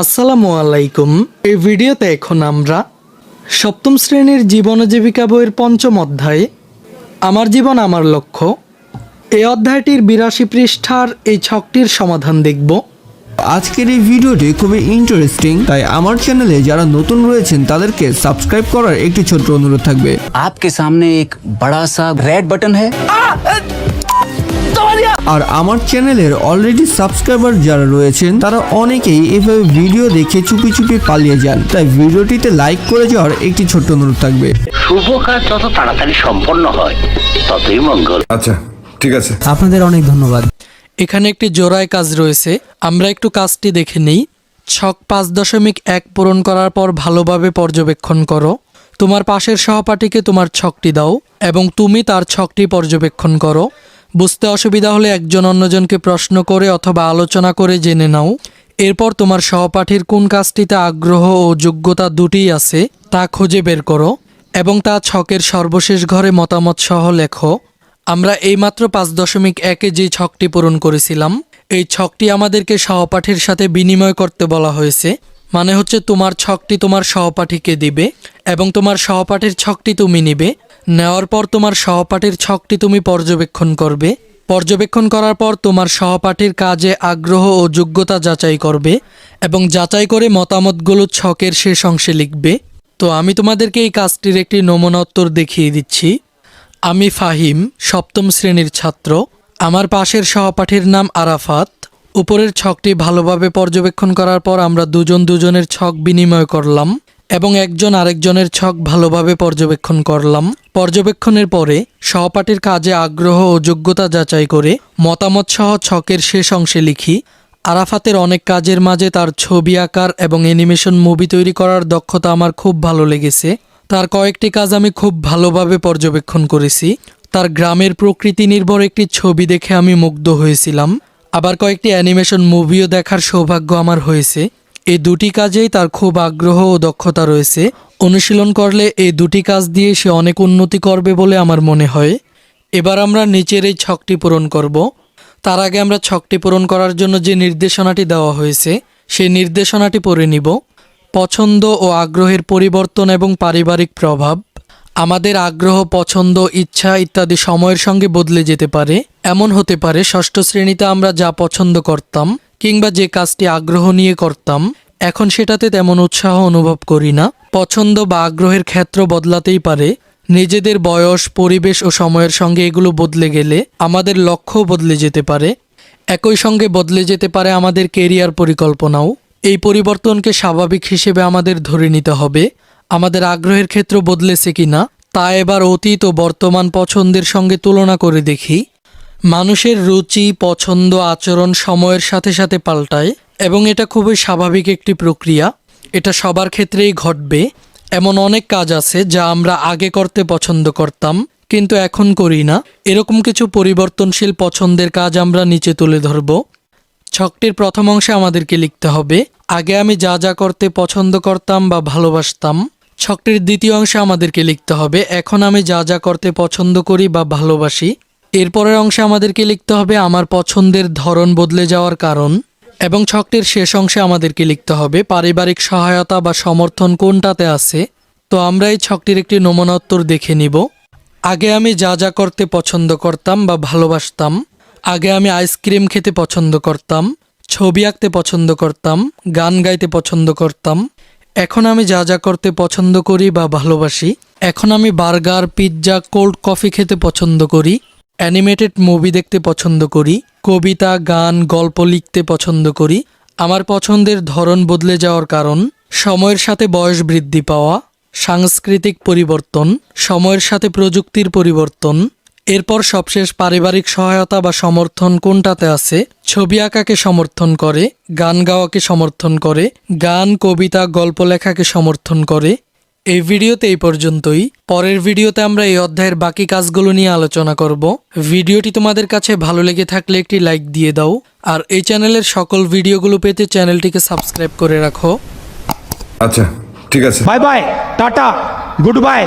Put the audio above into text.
আসসালামু আলাইকুম এই ভিডিওতে এখন আমরা সপ্তম শ্রেণীর জীবন ও জীবিকা বইয়ের পঞ্চম অধ্যায়ে আমার জীবন আমার লক্ষ্য এই অধ্যায়টির বিরাশি পৃষ্ঠার এই ছকটির সমাধান দেখব আজকের এই ভিডিওটি খুবই ইন্টারেস্টিং তাই আমার চ্যানেলে যারা নতুন রয়েছেন তাদেরকে সাবস্ক্রাইব করার একটি ছোট্ট অনুরোধ থাকবে आपके सामने एक बड़ा सा रेड बटन है আর আমার চ্যানেলের অলরেডি সাবস্ক্রাইবার যারা রয়েছেন তারা অনেকেই এভাবে ভিডিও দেখে চুপি চুপি পালিয়ে যান। তাই ভিডিওটিতে লাইক করে যাওয়ার একটি ছোট্ট অনুরোধ থাকবে। শুভ কাজ যত তাড়াতাড়ি সম্পন্ন হয় ততই মঙ্গল। আচ্ছা ঠিক আছে। আপনাদের অনেক ধন্যবাদ। এখানে একটি জোড়ায় কাজ রয়েছে। আমরা একটু কাজটি দেখে নিই। ছক পাঁচ দশমিক এক পূরণ করার পর ভালোভাবে পর্যবেক্ষণ করো। তোমার পাশের সহপাঠীকে তোমার ছকটি দাও এবং তুমি তার ছকটি পর্যবেক্ষণ করো। বুঝতে অসুবিধা হলে একজন অন্যজনকে প্রশ্ন করে অথবা আলোচনা করে জেনে নাও। এরপর তোমার সহপাঠীর কোন কাজটিতে আগ্রহ ও যোগ্যতা দুটিই আছে, তা খুঁজে বের করো এবং তা ছকের সর্বশেষ ঘরে মতামত সহ লেখো। আমরা এইমাত্র পাঁচ দশমিক একে যে ছকটি পূরণ করেছিলাম, এই ছকটি আমাদেরকে সহপাঠীর সাথে বিনিময় করতে বলা হয়েছে। মানে হচ্ছে তোমার ছকটি তোমার সহপাঠীকে দিবে এবং তোমার সহপাঠীর ছকটি তুমি নিবে। নেওয়ার পর তোমার সহপাঠীর ছকটি তুমি পর্যবেক্ষণ করবে। পর্যবেক্ষণ করার পর তোমার সহপাঠীর কাজে আগ্রহ ও যোগ্যতা যাচাই করবে এবং যাচাই করে মতামতগুলো ছকের শেষ অংশে লিখবে। তো আমি তোমাদেরকে এই কাজটির একটি নমুনা উত্তর দেখিয়ে দিচ্ছি। আমি ফাহিম, সপ্তম শ্রেণির ছাত্র। আমার পাশের সহপাঠীর নাম আরাফাত। উপরের ছকটি ভালোভাবে পর্যবেক্ষণ করার পর আমরা দুজন দুজনের ছক বিনিময় করলাম। এবং একজন আরেকজনের ছক ভালোভাবে পর্যবেক্ষণ করলাম। পর্যবেক্ষণের পরে সহপাঠীর কাজে আগ্রহ ও যোগ্যতা যাচাই করে মতামত সহ ছকের শেষ অংশে লিখি, আরাফাতের অনেক কাজের মাঝে তার ছবি আঁকার এবং অ্যানিমেশন মুভি তৈরি করার দক্ষতা আমার খুব ভালো লেগেছে। তার কয়েকটি কাজ আমি খুব ভালোভাবে পর্যবেক্ষণ করেছি। তার গ্রামের প্রকৃতি নির্ভর একটি ছবি দেখে আমি মুগ্ধ হয়েছিলাম। আবার কয়েকটি অ্যানিমেশন মুভিও দেখার সৌভাগ্য আমার হয়েছে। এই দুটি কাজেই তার খুব আগ্রহ ও দক্ষতা রয়েছে। অনুশীলন করলে এই দুটি কাজ দিয়ে সে অনেক উন্নতি করবে বলে আমার মনে হয়। এবার আমরা নিচের এই ছকটি পূরণ করব। তার আগে আমরা ছকটি পূরণ করার জন্য যে নির্দেশনাটি দেওয়া হয়েছে, সেই নির্দেশনাটি পড়ে নিব। পছন্দ ও আগ্রহের পরিবর্তন এবং পারিবারিক প্রভাব। আমাদের আগ্রহ, পছন্দ, ইচ্ছা ইত্যাদি সময়ের সঙ্গে বদলে যেতে পারে। এমন হতে পারে, ষষ্ঠ শ্রেণীতে আমরা যা পছন্দ করতাম কিংবা যে কাজটি আগ্রহ নিয়ে করতাম, এখন সেটাতে তেমন উৎসাহ অনুভব করি না। পছন্দ বা আগ্রহের ক্ষেত্র বদলাতেই পারে। নিজেদের বয়স, পরিবেশ ও সময়ের সঙ্গে এগুলো বদলে গেলে আমাদের লক্ষ্যও বদলে যেতে পারে। একই সঙ্গে বদলে যেতে পারে আমাদের কেরিয়ার পরিকল্পনাও। এই পরিবর্তনকে স্বাভাবিক হিসেবে আমাদের ধরে নিতে হবে, আমাদের আগ্রহের ক্ষেত্র বদলেছে কিনা, তা এবার অতীত ও বর্তমান পছন্দের সঙ্গে তুলনা করে দেখি। মানুষের রুচি, পছন্দ, আচরণ সময়ের সাথে সাথে পাল্টায় এবং এটা খুবই স্বাভাবিক একটি প্রক্রিয়া। এটা সবার ক্ষেত্রেই ঘটবে। এমন অনেক কাজ আছে যা আমরা আগে করতে পছন্দ করতাম, কিন্তু এখন করি না। এরকম কিছু পরিবর্তনশীল পছন্দের কাজ আমরা নিচে তুলে ধরব। ছকটির প্রথম অংশে আমাদেরকে লিখতে হবে, আগে আমি যা যা করতে পছন্দ করতাম বা ভালোবাসতাম। ছকটির দ্বিতীয় অংশে আমাদেরকে লিখতে হবে, এখন আমি যা যা করতে পছন্দ করি বা ভালোবাসি। এরপরের অংশে আমাদেরকে লিখতে হবে, আমার পছন্দের ধরন বদলে যাওয়ার কারণ। এবং ছকটির শেষ অংশে আমাদেরকে লিখতে হবে, পারিবারিক সহায়তা বা সমর্থন কোনটাতে আছে? তো আমরা এই ছকটির একটি নমুনা দেখে নিব। আগে আমি যা যা করতে পছন্দ করতাম বা ভালোবাসতাম, আগে আমি আইসক্রিম খেতে পছন্দ করতাম, ছবি আঁকতে পছন্দ করতাম, গান গাইতে পছন্দ করতাম, এখন আমি যা যা করতে পছন্দ করি বা ভালোবাসি, এখন আমি বার্গার, পিৎজা, কোল্ড কফি খেতে পছন্দ করি অ্যানিমেটেড মুভি দেখতে পছন্দ করি, কবিতা, গান, গল্প লিখতে পছন্দ করি। আমার পছন্দের ধরন বদলে যাওয়ার কারণ, সময়ের সাথে বয়স বৃদ্ধি পাওয়া, সাংস্কৃতিক পরিবর্তন, সময়ের সাথে প্রযুক্তির পরিবর্তন। এরপর সবশেষ পারিবারিক সহায়তা বা সমর্থন কোনটাতে আছে? ছবি আঁকাকে সমর্থন করে, গান গাওয়াকে সমর্থন করে, গান, কবিতা, গল্প লেখাকে সমর্থন করে এই ভিডিওতে এই পর্যন্তই। পরের ভিডিওতে আমরা এই অধ্যায়ের বাকি কাজগুলো নিয়ে আলোচনা করব। ভিডিওটি তোমাদের কাছে ভালো লেগে থাকলে একটি লাইক দিয়ে দাও। আর এই চ্যানেলের সকল ভিডিওগুলো পেতে চ্যানেলটিকে সাবস্ক্রাইব করে রাখো। আচ্ছা ঠিক আছে। Bye bye tata good bye.